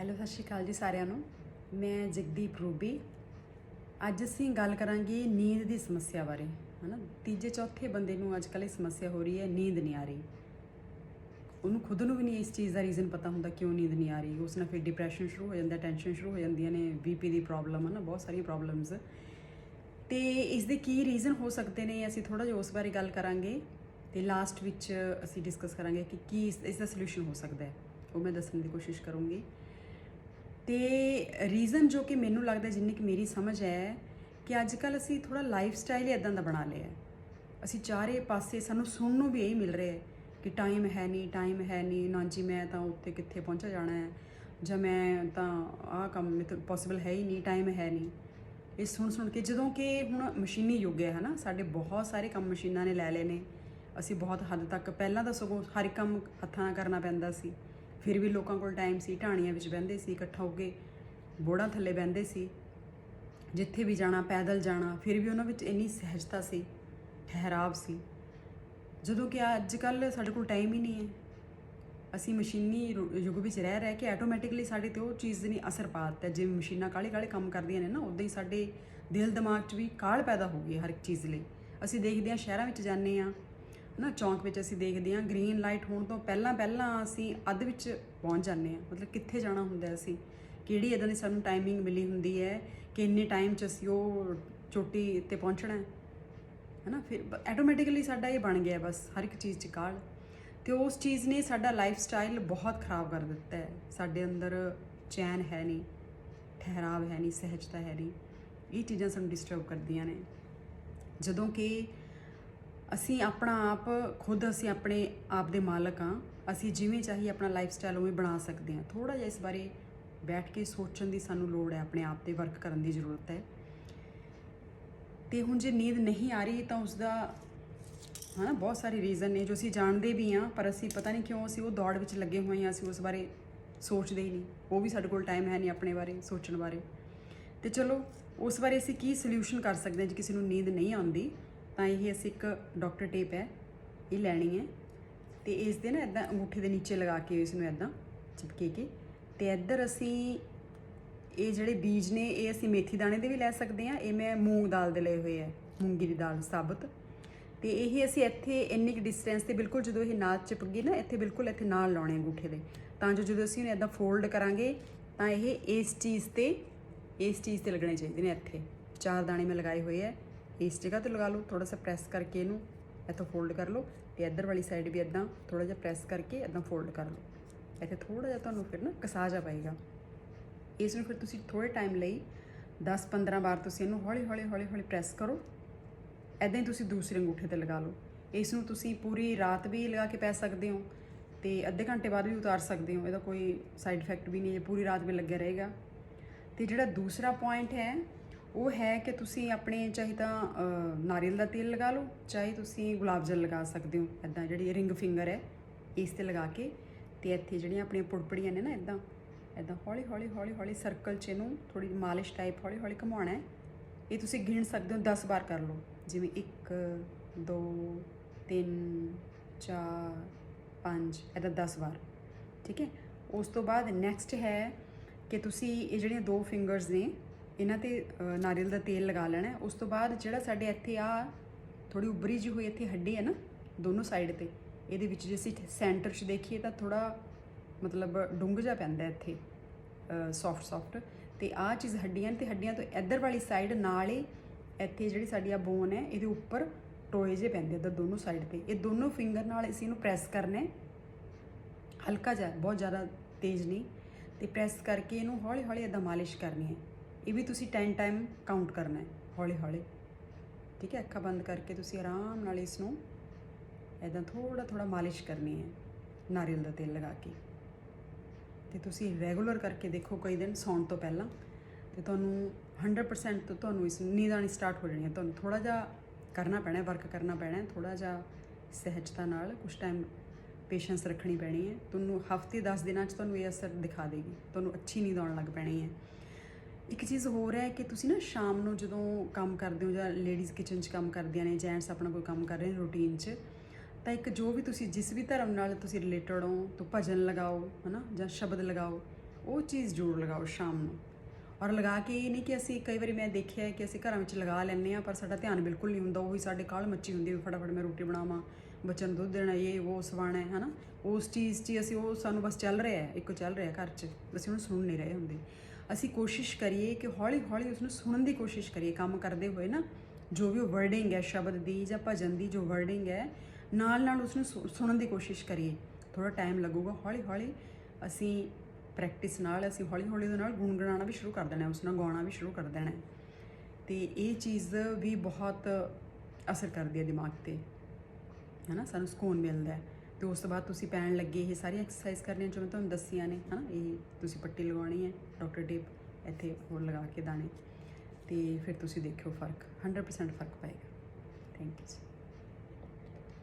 Hello, ਸਤਿ ਸ਼੍ਰੀ ਅਕਾਲ ਜੀ ਸਾਰਿਆਂ ਨੂੰ। ਮੈਂ ਜਗਦੀਪ ਰੂਬੀ। ਅੱਜ ਅਸੀਂ ਗੱਲ ਕਰਾਂਗੇ ਨੀਂਦ ਦੀ ਸਮੱਸਿਆ ਬਾਰੇ। ਹਨਾ? ਤੀਜੇ, ਚੌਥੇ ਬੰਦੇ ਨੂੰ ਅੱਜ ਕੱਲ੍ਹ ਇਹ ਸਮੱਸਿਆ ਹੋ ਰਹੀ ਹੈ, ਨੀਂਦ ਨਹੀਂ ਆ ਰਹੀ। ਉਹਨੂੰ ਖੁਦ ਨੂੰ ਵੀ ਨਹੀਂ ਇਸ ਚੀਜ਼ ਦਾ ਰੀਜ਼ਨ ਪਤਾ ਹੁੰਦਾ ਕਿਉਂ ਨੀਂਦ ਨਹੀਂ ਆ ਰਹੀ। ਉਸ ਨਾਲ ਫਿਰ ਡਿਪਰੈਸ਼ਨ ਸ਼ੁਰੂ ਹੋ ਜਾਂਦਾ ਟੈਨਸ਼ਨ ਸ਼ੁਰੂ ਹੋ ਜਾਂਦੀਆਂ ਨੇ ਬੀਪੀ ਦੀ ਪ੍ਰੋਬਲਮ ਹੈ ਨਾ ਬਹੁਤ ਸਾਰੀਆਂ ਪ੍ਰੋਬਲਮਸ ਤੇ ਇਸ ਦੇ ਕੀ ਰੀਜ਼ਨ ਹੋ ਸਕਦੇ ਨੇ, ਅਸੀਂ ਥੋੜਾ ਜਿਹਾ ਉਸ ਬਾਰੇ ਗੱਲ ਕਰਾਂਗੇ। ਤੇ ਲਾਸਟ ਵਿੱਚ ਅਸੀਂ ਡਿਸਕਸ ਕਰਾਂਗੇ ਕਿ ਕੀ ਇਸ ਇਸ ਦਾ ਸੋਲੂਸ਼ਨ ਹੋ ਸਕਦਾ ਹੈ। ਉਹ ਮੈਂ ਦੱਸਣ ਦੀ ਕੋਸ਼ਿਸ਼ ਕਰੂੰਗੀ। ਤੇ ਰੀਜ਼ਨ ਜੋ ਕਿ ਮੈਨੂੰ ਲੱਗਦਾ ਜਿੰਨੀ ਕਿ ਮੇਰੀ ਸਮਝ ਹੈ ਕਿ ਅੱਜ ਕੱਲ ਅਸੀਂ ਥੋੜਾ ਲਾਈਫ ਸਟਾਈਲ ਹੀ ਇਦਾਂ ਦਾ ਬਣਾ ਲਿਆ ਅਸੀਂ ਚਾਰੇ ਪਾਸੇ ਸਾਨੂੰ ਸੁਣਨ ਨੂੰ ਵੀ ਇਹੀ ਮਿਲ ਰਿਹਾ ਹੈ ਕਿ ਟਾਈਮ ਹੈ ਨਹੀਂ ਟਾਈਮ ਹੈ ਨਹੀਂ, ਨਾ ਜੀ ਮੈਂ ਤਾਂ ਉੱਥੇ ਕਿੱਥੇ ਪਹੁੰਚਾ ਜਾਣਾ ਹੈ ਜਾਂ ਮੈਂ ਤਾਂ ਆਹ ਕੰਮ ਮੇਰੇ ਤੋਂ ਪੋਸੀਬਲ ਹੈ ਹੀ ਨਹੀਂ ਟਾਈਮ ਹੈ ਨਹੀਂ। ਇਹ ਸੁਣ ਸੁਣ ਕੇ ਜਦੋਂ ਕਿ ਹੁਣ ਮਸ਼ੀਨੀ ਯੁੱਗ ਹੈ ਹਨਾ, ਸਾਡੇ ਬਹੁਤ ਸਾਰੇ ਕੰਮ ਮਸ਼ੀਨਾਂ ਨੇ ਲੈ ਲਏ ਨੇ। ਅਸੀਂ ਬਹੁਤ ਹੱਦ ਤੱਕ ਪਹਿਲਾਂ ਤਾਂ ਸਗੋਂ ਹਰ ਇੱਕ ਕੰਮ ਹੱਥਾਂ ਨਾਲ ਕਰਨਾ ਪੈਂਦਾ ਸੀ। ਫਿਰ ਵੀ ਲੋਕਾਂ ਕੋਲ ਟਾਈਮ ਸੀ ਢਾਣੀਆਂ ਵਿੱਚ ਬਹਿੰਦੇ ਸੀ, ਇਕੱਠਾ ਹੋ ਕੇ ਬੋੜਾਂ ਥੱਲੇ ਬਹਿੰਦੇ ਸੀ। ਜਿੱਥੇ ਵੀ ਜਾਣਾ, ਪੈਦਲ ਜਾਣਾ, ਫਿਰ ਵੀ ਉਹਨਾਂ ਵਿੱਚ ਇੰਨੀ ਸਹਿਜਤਾ ਸੀ, ਠਹਿਰਾਵ ਸੀ। ਜਦੋਂ ਕਿ ਅੱਜ ਕੱਲ ਸਾਡੇ ਕੋਲ ਟਾਈਮ ਹੀ ਨਹੀਂ ਹੈ। ਅਸੀਂ ਮਸ਼ੀਨੀ ਯੁੱਗ ਵਿੱਚ ਰਹਿ ਰਹਿ ਕੇ ਆਟੋਮੈਟਿਕਲੀ ਸਾਡੇ ਤੇ ਉਹ ਚੀਜ਼ ਦੀ ਨਹੀਂ ਅਸਰ ਪਾ ਦਿੱਤਾ। ਜਿਵੇਂ ਮਸ਼ੀਨਾਂ ਕਾਲੇ ਕਾਲੇ ਕੰਮ ਕਰਦੀਆਂ ਨੇ ਨਾ ਉਦਾਂ ਹੀ ਸਾਡੇ ਦਿਲ ਦਿਮਾਗ 'ਚ ਵੀ ਕਾਹਲ ਪੈਦਾ ਹੋ ਗਈ ਹੈ ਹਰ ਇੱਕ ਚੀਜ਼ ਲਈ। ਅਸੀਂ ਦੇਖਦੇ ਹਾਂ ਸ਼ਹਿਰਾਂ ਵਿੱਚ ਜਾਂਦੇ ਹਾਂ ਨਾ ਚੌਂਕ ਵਿੱਚ ਅਸੀਂ ਦੇਖਦੇ ਹਾਂ ਗ੍ਰੀਨ ਲਾਈਟ ਹੋਣ ਤੋਂ ਪਹਿਲਾਂ ਪਹਿਲਾਂ ਅਸੀਂ ਅੱਧ ਵਿੱਚ ਪਹੁੰਚ ਜਾਂਦੇ ਹਾਂ। ਮਤਲਬ ਕਿੱਥੇ ਜਾਣਾ ਹੁੰਦਾ ਅਸੀਂ? ਕਿਹੜੀ ਇਦਾਂ ਦੀ ਸਾਨੂੰ ਟਾਈਮਿੰਗ ਮਿਲੀ ਹੁੰਦੀ ਹੈ? ਕਿ ਇੰਨੇ ਟਾਈਮ 'ਚ ਅਸੀਂ ਉਹ ਚੋਟੀ ਤੇ ਪਹੁੰਚਣਾ ਹੈ? ਹਨਾ? ਫਿਰ ਆਟੋਮੈਟਿਕਲੀ ਸਾਡਾ ਇਹ ਬਣ ਗਿਆ ਬਸ, ਹਰ ਇੱਕ ਚੀਜ਼ 'ਚ ਕਾਲ। ਤੇ ਉਸ ਚੀਜ਼ ਨੇ ਸਾਡਾ ਲਾਈਫ ਸਟਾਈਲ ਬਹੁਤ ਖਰਾਬ ਕਰ ਦਿੱਤਾ ਹੈ। ਸਾਡੇ ਅੰਦਰ ਚੈਨ ਹੈ ਨਹੀਂ, ਠਹਿਰਾਵ ਹੈ ਨਹੀਂ, ਸਹਿਜਤਾ ਹੈ ਨਹੀਂ। ਇਹ ਚੀਜ਼ਾਂ ਸਾਨੂੰ ਡਿਸਟਰਬ ਕਰਦੀਆਂ ਨੇ। ਜਦੋਂ ਕਿ ਅਸੀਂ ਆਪਣਾ ਆਪ, ਖੁਦ ਅਸੀਂ ਆਪਣੇ ਆਪ ਦੇ ਮਾਲਕ ਹਾਂ। ਅਸੀਂ ਜਿਵੇਂ ਚਾਹੀ ਆਪਣਾ ਲਾਈਫ ਸਟਾਈਲ ਉਵੇਂ ਬਣਾ ਸਕਦੇ ਹਾਂ। ਥੋੜਾ ਜਿਹਾ ਇਸ ਬਾਰੇ ਬੈਠ ਕੇ ਸੋਚਣ ਦੀ ਸਾਨੂੰ ਲੋੜ ਹੈ, ਆਪਣੇ ਆਪ ਤੇ ਵਰਕ ਕਰਨ ਦੀ ਜ਼ਰੂਰਤ ਹੈ। ਤੇ ਹੁਣ ਜੇ ਨੀਂਦ ਨਹੀਂ ਆ ਰਹੀ ਤਾਂ ਉਸ ਦਾ ਹਨਾ, ਬਹੁਤ ਸਾਰੇ ਰੀਜ਼ਨ ਨੇ ਜੋ ਅਸੀਂ ਜਾਣਦੇ ਵੀ ਹਾਂ, ਪਰ ਅਸੀਂ ਪਤਾ ਨਹੀਂ ਕਿਉਂ ਅਸੀਂ ਉਹ ਦੌੜ ਵਿੱਚ ਲੱਗੇ ਹੋਏ ਹਾਂ, ਅਸੀਂ ਉਸ ਬਾਰੇ ਸੋਚਦੇ ਹੀ ਨਹੀਂ। ਉਹ ਵੀ ਸਾਡੇ ਕੋਲ ਟਾਈਮ ਹੈ ਨਹੀਂ ਆਪਣੇ ਬਾਰੇ, ਸੋਚਣ ਬਾਰੇ। ਤੇ ਚਲੋ, ਉਸ ਬਾਰੇ ਅਸੀਂ ਕੀ ਸੋਲੂਸ਼ਨ ਕਰ ਸਕਦੇ ਹਾਂ ਜੇ ਕਿਸੇ ਨੂੰ ਨੀਂਦ ਨਹੀਂ ਆਉਂਦੀ? ਤਾਂ ਇਹ ਅਸੀਂ ਇੱਕ ਡਾਕਟਰ ਟੇਪ ਹੈ, ਇਹ ਲੈਣੀ ਹੈ ਤੇ ਇਸ ਦੇ ਨਾ ਇਦਾਂ ਅੰਗੂਠੇ ਦੇ ਨੀਚੇ ਲਗਾ ਕੇ ਇਸ ਨੂੰ ਇਦਾਂ ਚਿਪਕੇ ਕੇ ਤੇ ਇੱਧਰ ਅਸੀਂ ਇਹ ਜਿਹੜੇ ਬੀਜ ਨੇ, ਇਹ ਅਸੀਂ ਮੇਥੀ ਦਾਣੇ ਦੇ ਵੀ ਲੈ ਸਕਦੇ ਹਾਂ, ਇਹ ਮੈਂ ਮੂੰਗ ਦਾਲ ਦੇ ਲਏ ਹੋਏ ਆ ਮੂੰਗੀ ਦੀ ਦਾਲ ਸਾਬਤ ਤੇ ਇਹ ਅਸੀਂ ਇੱਥੇ ਇੰਨੀ ਕੁ ਡਿਸਟੈਂਸ ਤੇ ਬਿਲਕੁਲ ਜਦੋਂ ਇਹ ਨਾਲ ਚਿਪਕ ਗਈ ਨਾ, ਇੱਥੇ ਬਿਲਕੁਲ ਇੱਥੇ ਨਾਲ ਲਾਉਣੇ ਅੰਗੂਠੇ ਦੇ। ਤਾਂ ਜੋ ਜਦੋਂ ਅਸੀਂ ਇਹਨੂੰ ਇਦਾਂ ਫੋਲਡ ਕਰਾਂਗੇ, ਤਾਂ ਇਹ ਇਸ ਚੀਜ਼ ਤੇ, ਇਸ ਚੀਜ਼ ਤੇ ਲੱਗਣੇ ਚਾਹੀਦੇ ਨੇ ਇੱਥੇ। ਚਾਰ ਦਾਣੇ ਮੈਂ ਲਗਾਏ ਹੋਏ ਆ ਇਸ ਜਗ੍ਹਾ ਤੇ ਲਗਾ ਲਓ ਥੋੜਾ ਸਾ ਪ੍ਰੈਸ ਕਰਕੇ ਇਹਨੂੰ ਇੱਥੋਂ ਫੋਲਡ ਕਰ ਲਓ ਤੇ ਇੱਧਰ ਵਾਲੀ ਸਾਈਡ ਵੀ ਇਦਾਂ ਥੋੜਾ ਜਿਹਾ ਪ੍ਰੈਸ ਕਰਕੇ ਇਦਾਂ ਫੋਲਡ ਕਰ ਲਓ। ਇੱਥੇ ਥੋੜਾ ਜਿਹਾ ਤੁਹਾਨੂੰ ਫਿਰ ਨਾ ਕਸਾ ਜਾ ਪਏਗਾ। ਇਸ ਨੂੰ ਫਿਰ ਤੁਸੀਂ ਥੋੜੇ ਟਾਈਮ ਲਈ 10-15 ਵਾਰ ਤੁਸੀਂ ਇਹਨੂੰ ਹੌਲੀ ਹੌਲੀ ਹੌਲੀ ਹੌਲੀ ਪ੍ਰੈਸ ਕਰੋ। ਐਦਾਂ ਹੀ ਤੁਸੀਂ ਦੂਸਰੇ ਅੰਗੂਠੇ ਤੇ ਲਗਾ ਲਓ। ਇਸ ਨੂੰ ਤੁਸੀਂ ਪੂਰੀ ਰਾਤ ਵੀ ਲਗਾ ਕੇ ਪੈ ਸਕਦੇ ਹੋ ਤੇ ਅੱਧੇ ਘੰਟੇ ਬਾਅਦ ਵੀ ਉਤਾਰ ਸਕਦੇ ਹੋ। ਇਹਦਾ ਕੋਈ ਸਾਈਡ ਇਫੈਕਟ ਵੀ ਨਹੀਂ ਹੈ, ਪੂਰੀ ਰਾਤ ਵੀ ਲੱਗਿਆ ਰਹੇਗਾ। ਤੇ ਜਿਹੜਾ ਦੂਸਰਾ ਪੁਆਇੰਟ ਹੈ ਉਹ ਹੈ ਕਿ ਤੁਸੀਂ ਆਪਣੇ ਚਾਹੇ ਤਾਂ ਨਾਰੀਅਲ ਦਾ ਤੇਲ ਲਗਾ ਲਓ, ਚਾਹੇ ਤੁਸੀਂ ਗੁਲਾਬ ਜਲ ਲਗਾ ਸਕਦੇ ਹੋ ਐਦਾਂ ਜਿਹੜੀ ਰਿੰਗ ਫਿੰਗਰ ਹੈ, ਇਸ ਤੇ ਲਗਾ ਕੇ ਤੇ ਇੱਥੇ ਜਿਹੜੀਆਂ ਆਪਣੀਆਂ ਪੁੜਪੜੀਆਂ ਨੇ ਨਾ ਐਦਾਂ ਐਦਾਂ ਹੌਲੀ ਹੌਲੀ ਹੌਲੀ ਹੌਲੀ ਸਰਕਲ 'ਚ ਇਹਨੂੰ ਥੋੜੀ ਮਾਲਿਸ਼ ਟਾਈਪ ਹੌਲੀ ਹੌਲੀ ਘੁਮਾਉਣਾ ਹੈ। ਇਹ ਤੁਸੀਂ ਗਿਣ ਸਕਦੇ ਹੋ 10 ਵਾਰ ਕਰ ਲਓ। ਜਿਵੇਂ 1 2 3 4 5 ਇਹਦਾ 10 ਵਾਰ। ਠੀਕ ਹੈ? ਉਸ ਤੋਂ ਬਾਅਦ ਨੈਕਸਟ ਹੈ ਕਿ ਤੁਸੀਂ ਇਹ ਜਿਹੜੀਆਂ ਦੋ ਫਿੰਗਰਸ ਨੇ ਇਹਨਾਂ ਤੇ ਨਾਰੀਅਲ ਦਾ ਤੇਲ ਲਗਾ ਲੈਣਾ ਉਸ ਤੋਂ ਬਾਅਦ ਜਿਹੜਾ ਸਾਡੇ ਇੱਥੇ ਆ ਥੋੜੀ ਉਬਰੀ ਜਿਹੀ ਹੋਈ ਇੱਥੇ ਹੱਡੀ ਹੈ ਨਾ, ਦੋਨੋਂ ਸਾਈਡ ਤੇ, ਇਹਦੇ ਵਿੱਚ ਜੇ ਅਸੀਂ ਸੈਂਟਰ 'ਚ ਦੇਖੀਏ ਤਾਂ ਥੋੜਾ ਮਤਲਬ ਡੁੰਗ ਜਾ ਪੈਂਦਾ ਇੱਥੇ ਸੌਫਟ ਸੌਫਟ ਤੇ ਆਹ ਚੀਜ਼ ਹੱਡੀਆਂ ਨੇ ਤੇ, ਹੱਡੀਆਂ ਤੋਂ ਇੱਧਰ ਵਾਲੀ ਸਾਈਡ ਨਾਲ ਹੀ ਇੱਥੇ ਜਿਹੜੀ ਸਾਡੀ ਆ ਬੋਨ ਹੈ, ਇਹਦੇ ਉੱਪਰ ਟੋਏ ਜੇ ਪੈਂਦੇ ਇੱਧਰ ਦੋਨੋਂ ਸਾਈਡ ਤੇ। ਇਹ ਦੋਨੋਂ ਫਿੰਗਰ ਨਾਲ ਅਸੀਂ ਇਹਨੂੰ ਪ੍ਰੈਸ ਕਰਨਾ ਹੈ। ਹਲਕਾ ਜਿਹਾ, ਬਹੁਤ ਜ਼ਿਆਦਾ ਤੇਜ਼ ਨਹੀਂ। ਤੇ ਪ੍ਰੈਸ ਕਰਕੇ ਇਹਨੂੰ ਹੌਲੀ ਹੌਲੀ ਇਦਾਂ ਮਾਲਿਸ਼ ਕਰਨੀ ਹੈ। ਇਹ ਵੀ ਤੁਸੀਂ 10 ਟਾਈਮ ਕਾਊਂਟ ਕਰਨਾ ਹੈ, ਹੌਲੀ ਹੌਲੀ। ਠੀਕ ਹੈ, ਅੱਖਾਂ ਬੰਦ ਕਰਕੇ ਤੁਸੀਂ ਆਰਾਮ ਨਾਲ ਇਸ ਨੂੰ ਇਦਾਂ ਥੋੜਾ ਥੋੜਾ ਮਾਲਿਸ਼ ਕਰਨੀ ਹੈ, ਨਾਰੀਅਲ ਦਾ ਤੇਲ ਲਗਾ ਕੇ। ਤੇ ਤੁਸੀਂ ਰੈਗੂਲਰ ਕਰਕੇ ਦੇਖੋ ਕਈ ਦਿਨ ਸੌਣ ਤੋਂ ਪਹਿਲਾਂ, ਤੇ ਤੁਹਾਨੂੰ 100% ਤੋਂ ਤੁਹਾਨੂੰ ਇਸ ਨੀਂਦ ਆਣੀ ਸਟਾਰਟ ਹੋ ਜਾਣੀ ਹੈ। ਤੁਹਾਨੂੰ ਥੋੜਾ ਜਿਹਾ ਕਰਨਾ ਪੈਣਾ ਵਰਕ ਕਰਨਾ ਪੈਣਾ ਥੋੜਾ ਜਿਹਾ ਸਹਿਜਤਾ ਨਾਲ ਕੁਝ ਟਾਈਮ ਪੇਸ਼ੈਂਸ ਰੱਖਣੀ ਪੈਣੀ ਹੈ। ਤੁਹਾਨੂੰ ਹਫ਼ਤੇ 10 ਦਿਨਾਂ 'ਚ ਤੁਹਾਨੂੰ ਇਹ ਅਸਰ ਦਿਖਾ ਦੇਗੀ। ਤੁਹਾਨੂੰ ਅੱਛੀ ਨੀਂਦ ਆਉਣ ਲੱਗ ਪੈਣੀ ਹੈ। ਇੱਕ ਚੀਜ਼ ਹੋਰ ਹੈ ਕਿ ਤੁਸੀਂ ਨਾ ਸ਼ਾਮ ਨੂੰ ਜਦੋਂ ਕੰਮ ਕਰਦੇ ਹੋ ਜਾਂ ਲੇਡੀਜ਼ ਕਿਚਨ 'ਚ ਕੰਮ ਕਰਦੀਆਂ ਨੇ ਜੈਂਟਸ ਆਪਣਾ ਕੋਈ ਕੰਮ ਕਰ ਰਹੇ ਨੇ ਰੂਟੀਨ 'ਚ, ਤਾਂ ਇੱਕ ਜੋ ਵੀ ਤੁਸੀਂ ਜਿਸ ਵੀ ਧਰਮ ਨਾਲ ਤੁਸੀਂ ਰਿਲੇਟਡ ਹੋ, ਤਾਂ ਭਜਨ ਲਗਾਓ, ਹਨਾ, ਜਾਂ ਸ਼ਬਦ ਲਗਾਓ, ਉਹ ਚੀਜ਼ ਜ਼ਰੂਰ ਲਗਾਓ ਸ਼ਾਮ ਨੂੰ। ਔਰ ਲਗਾ ਕੇ ਇਹ ਨਹੀਂ ਕਿ ਅਸੀਂ ਕਈ ਵਾਰੀ ਮੈਂ ਦੇਖਿਆ ਹੈ ਕਿ ਅਸੀਂ ਘਰਾਂ ਵਿੱਚ ਲਗਾ ਲੈਂਦੇ ਆ ਪਰ ਸਾਡਾ ਧਿਆਨ ਬਿਲਕੁਲ ਨਹੀਂ ਹੁੰਦਾ, ਉਹੀ ਸਾਡੇ ਕਾਲ ਮੱਚੀ ਹੁੰਦੀ ਵੀ ਫਟਾਫਟ ਮੈਂ ਰੋਟੀ ਬਣਾਵਾਂ, ਬੱਚਿਆਂ ਨੂੰ ਦੁੱਧ ਦੇਣਾ, ਇਹ, ਉਹ, ਸਵਾਣਾ ਹੈ, ਹਨਾ। ਉਸ ਚੀਜ਼ 'ਚ ਹੀ ਅਸੀਂ, ਉਹ ਸਾਨੂੰ ਬਸ ਚੱਲ ਰਿਹਾ ਹੈ, ਇੱਕੋ ਚੱਲ ਰਿਹਾ ਘਰ 'ਚ, ਅਸੀਂ ਉਹਨੂੰ ਸੁਣ ਨਹੀਂ ਰਹੇ ਹੁੰਦੇ। ਅਸੀਂ ਕੋਸ਼ਿਸ਼ ਕਰੀਏ ਕਿ ਹੌਲੀ ਹੌਲੀ ਉਸ ਨੂੰ ਸੁਣਨ ਦੀ ਕੋਸ਼ਿਸ਼ ਕਰੀਏ, ਕੰਮ ਕਰਦੇ ਹੋਏ ਨਾ, ਜੋ ਵੀ ਉਹ ਵਰਡਿੰਗ ਹੈ, ਸ਼ਬਦ ਦੀ ਜਾਂ ਭਜਨ ਦੀ ਜੋ ਵਰਡਿੰਗ ਹੈ, ਨਾਲ ਨਾਲ ਉਸ ਨੂੰ ਸੁ- ਸੁਣਨ ਦੀ ਕੋਸ਼ਿਸ਼ ਕਰੀਏ। ਥੋੜਾ ਟਾਈਮ ਲੱਗੂਗਾ, ਹੌਲੀ ਹੌਲੀ ਅਸੀਂ ਪ੍ਰੈਕਟਿਸ ਨਾਲ, ਅਸੀਂ ਹੌਲੀ ਹੌਲੀ ਉਹਦੇ ਨਾਲ ਗੁੰਗਣਾਉਣਾ ਵੀ ਸ਼ੁਰੂ ਕਰ ਦੇਣਾ, ਉਸ ਨਾਲ ਗਾਉਣਾ ਵੀ ਸ਼ੁਰੂ ਕਰ ਦੇਣਾ ਹੈ। ਤੇ ਇਹ ਚੀਜ਼ ਵੀ ਬਹੁਤ ਅਸਰ ਕਰਦੀ ਹੈ ਦਿਮਾਗ ਤੇ। ਹੈ ਨਾ, ਸਾਨੂੰ ਸਕੂਨ ਮਿਲਦਾ ਹੈ। ਤੇ ਉਸ ਤੋਂ ਬਾਅਦ ਤੁਸੀਂ ਪੈਣ ਲੱਗੇ ਇਹ ਸਾਰੀ ਐਕਸਰਸਾਈਜ਼ ਕਰਨੀਆਂ ਜੋ ਮੈਂ ਤੁਹਾਨੂੰ ਦੱਸੀਆਂ ਨੇ, ਹਨਾ? ਇਹ ਤੁਸੀਂ ਪੱਟੀ ਲਗਾਉਣੀ ਹੈ ਡਾਕਟਰ ਟੇਪ ਇੱਥੇ ਹੋਰ ਲਗਾ ਕੇ ਦਾਣੇ ਤੇ ਫਿਰ ਤੁਸੀਂ ਦੇਖਿਓ ਫ਼ਰਕ 100% ਫ਼ਰਕ ਪਏਗਾ। Thank you